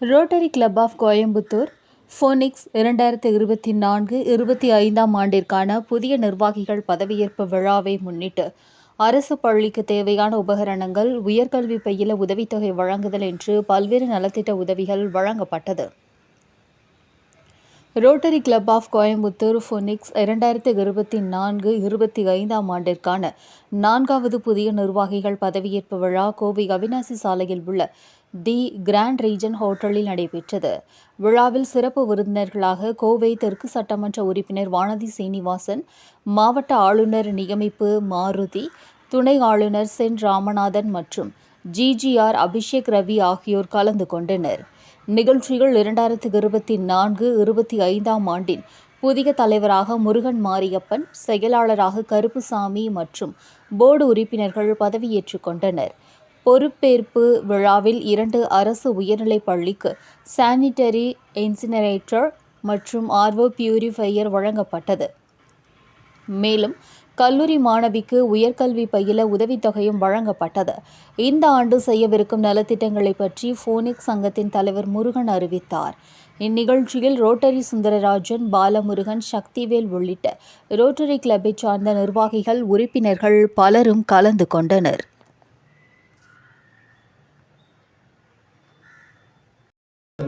Rotary Club of Coimbatore Phoenix இரண்டாயிரத்தி இருபத்தி நான்கு இருபத்தி ஐந்தாம் ஆண்டிற்கான புதிய நிர்வாகிகள் பதவியேற்பு விழாவை முன்னிட்டு அரசு பள்ளிக்கு தேவையான உபகரணங்கள் உயர்கல்வி பயில உதவித்தொகை வழங்குதல் என்று பல்வேறு நலத்திட்ட உதவிகள் வழங்கப்பட்டது. Rotary Club of Coimbatore Phoenix இரண்டாயிரத்தி இருபத்தி நான்கு இருபத்தி ஐந்தாம் ஆண்டிற்கான நான்காவது புதிய நிர்வாகிகள் பதவியேற்பு விழா கோவை அவினாசி சாலையில் உள்ள தி கிராண்ட் ரீஜன் ஹோட்டலில் நடைபெற்றது. விழாவில் சிறப்பு விருந்தினர்களாக கோவை தெற்கு சட்டமன்ற உறுப்பினர் வானதி சீனிவாசன் மாவட்ட ஆளுநர் நியமிப்பு மாருதி துணை ஆளுநர் சென் ராமநாதன் மற்றும் ஜிஜிஆர் அபிஷேக் ரவி ஆகியோர் கலந்து கொண்டனர். நிகழ்ச்சியில் இரண்டாயிரத்தி இருபத்தி நான்கு இருபத்தி ஐந்தாம் ஆண்டின் புதிய தலைவராக முருகன் மாரியப்பன் செயலாளராக கருப்புசாமி மற்றும் போர்டு உறுப்பினர்கள் பதவியேற்றுக் கொண்டனர். பொறுப்பேற்பு விழாவில் இரண்டு அரசு உயர்நிலைப் பள்ளிக்கு சானிட்டரி இன்சினரேட்டர் மற்றும் ஆர்வோ பியூரிஃபையர் வழங்கப்பட்டது. மேலும் கல்லூரி மாணவிக்கு உயர்கல்வி பயில உதவித்தொகையும் வழங்கப்பட்டது. இந்த ஆண்டு செய்யவிருக்கும் நலத்திட்டங்களை பற்றி போனிக்ஸ் சங்கத்தின் தலைவர் முருகன் அறிவித்தார். இந்நிகழ்ச்சியில் ரோட்டரி சுந்தரராஜன் பாலமுருகன் சக்திவேல் உள்ளிட்ட ரோட்டரி கிளப்பைச் சார்ந்த நிர்வாகிகள் உறுப்பினர்கள் பலரும் கலந்து கொண்டனர்.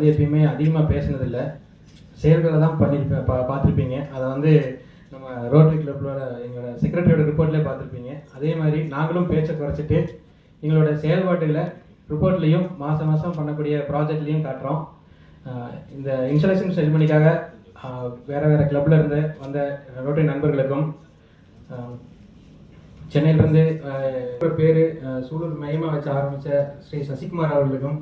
வந்து எப்பயுமே அதிகமாக பேசினதில்லை. செயல்களை தான் பண்ணியிருப்பேன் பா பார்த்துருப்பீங்க. அதை வந்து நம்ம ரோட்டரி கிளப்போட எங்களோட செக்ரட்டரியோட ரிப்போர்ட்லேயே பார்த்துருப்பீங்க. அதே மாதிரி நாங்களும் பேச்சை குறைச்சிட்டு எங்களோட செயல்பாட்டுகளை ரிப்போர்ட்லேயும் மாதம் மாதம் பண்ணக்கூடிய ப்ராஜெக்ட்லேயும் காட்டுறோம். இந்த இந்த இன்ஸ்டாலேஷன் செரிமனிக்காக வேறு வேறு கிளப்பில் இருந்து வந்த ரோட்டரி நண்பர்களுக்கும் சென்னையிலேருந்து பேர் சூலூர் மையமாக வச்சு ஆரம்பித்த ஸ்ரீ சசிகுமார் அவர்களுக்கும்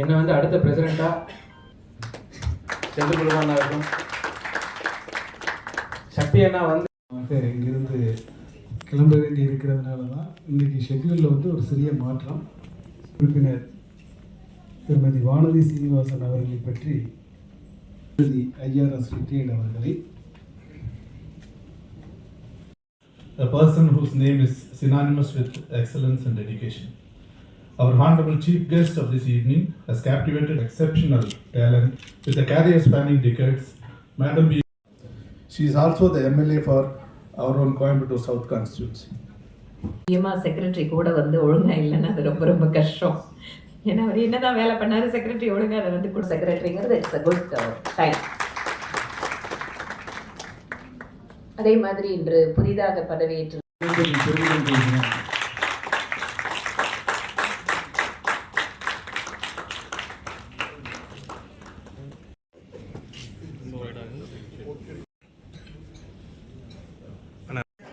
என்னை வந்து அடுத்த பிரசிடெண்ட்டாக செந்தில் குருவானா இருக்கும்? சக்தி அண்ணா வந்து இங்கிருந்து கிளம்ப வேண்டி இருக்கிறதுனால தான் இன்றைக்கி ஷெட்யூலில் வந்து ஒரு சிறிய மாற்றம். உறுப்பினர் திருமதி வானதி சீனிவாசன் அவர்களை பற்றி திருமதி ஐஆர்எஸ் ரிட்டையர்ட் அவர்களை. A person whose name is synonymous with excellence and dedication. Our Honorable Chief Guest of this evening has captivated exceptional talent with a career spanning decades. Madam B. She is also the MLA for our own Coimbatore South constituency. முக்கியமாக secretary கூட வந்து ஒழுங்காக இல்லைன்னா அது ரொம்ப ரொம்ப கஷ்டம் ஏன்னா அவர் என்னதான் வேலை பண்ணாரு செக்ரட்டரி ஒழுங்காக அதை வந்து கூட செக்ரட்டரிங்கிறது இட்ஸ் அ குட் டைம் அதே மாதிரி இன்று புதிதாக பதவியேற்று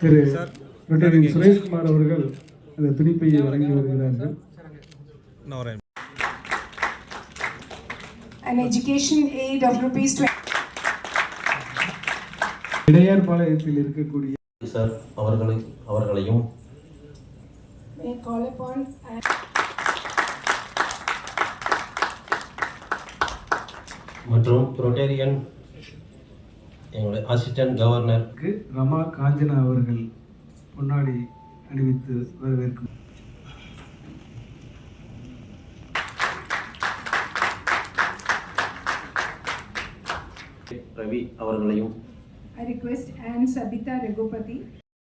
திரு ரிட்டையரிங் சுரேஷ்குமார் அவர்கள் அந்த துணிப்பையை வழங்கி வருகிறார்கள் an education aid of rupees 20 Idaiyar பாளையத்தில் இருக்கக்கூடிய சார் அவர்களை அவர்களையும் may I call upon and மற்றும் ரொட்டேரியன் எங்களுடைய அசிஸ்டன்ட் கவர்னர் க்கு ரமா காஞ்சனா அவர்கள் முன்னாடி அணிவித்து வரவேற்கும். ரவி அவர்களையும் I request Ann Sabita Ragupati